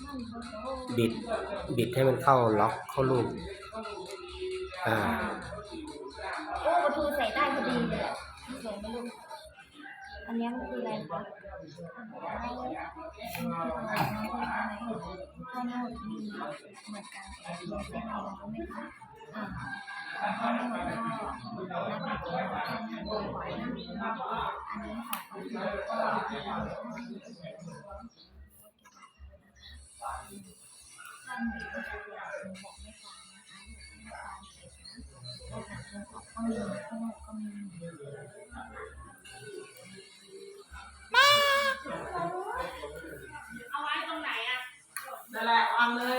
ก็คือนี้ก็คือรักษาไว้ดีๆก็คือเหมือนว่าทำก็คืออันบ่ใส่ก็คือเอาไว้เก็บไว้แล้วเพราะว่ามันเป็นของที่เนาะบิด บิดให้มันเข้าล็อกเข้าลูกอ่าโอ้ประตูใส่ได้พอดีเลยอะสวยไหมลูกอันนี้มันคืออะไรคะข้าวข้าวข้าวหมดมีเหมือนกันแต่ เอะไรรู้ไหมคะอ่าข้าวหมดก็รับมากินข้าวหนอะนั่นแหละวางเลย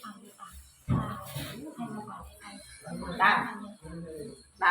เอาดีกว่าให้ระบายไปได้ได้